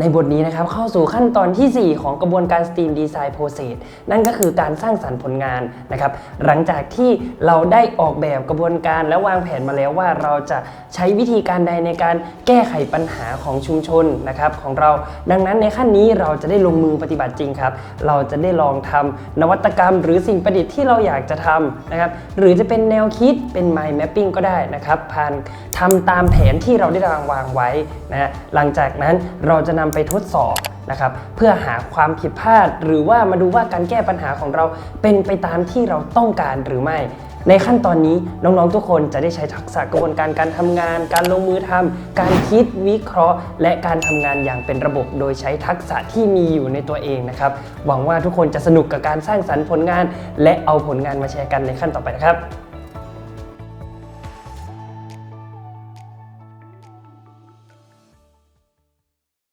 ในบทนี้นะครับเข้าสู่ขั้นตอนทีสี่ 4 ของกระบวนการ Steam Design Process นั่นก็คือการสร้างสรรค์ผลงานนะครับหลังจากที่เราได้ออกแบบกระบวนการและวางแผนมาแล้วว่าเราจะใช้วิธีการใดในการแก้ไขปัญหาของชุมชนนะครับของเราดังนั้นในขั้นนี้เราจะได้ลงมือปฏิบัติจริงครับ เราจะได้ลองทำนวัตกรรม หรือสิ่งประดิษฐ์ที่เราอยากจะทำนะครับหรือจะเป็นแนวคิดเป็น mind mapping ก็ได้นะครับผ่านทำตามแผนที่เราได้วางวางไว้นะหลังจากนั้นเราจะนำไปทดสอบนะครับเพื่อหาความผิดพลาด หรือว่ามาดูว่าการแก้ปัญหาของเราเป็นไปตามที่เราต้องการหรือไม่ ในขั้นตอนนี้น้องๆทุกคนจะได้ใช้ทักษะกระบวนการการทำงาน การลงมือทำการคิดวิเคราะห์ และการทำงานอย่างเป็นระบบ โดยใช้ทักษะที่มีอยู่ในตัวเองนะครับหวังว่าทุกคนจะสนุกกับการสร้างสรรค์ผลงาน และเอาผลงานมาแชร์กันในขั้นต่อไปนะครับ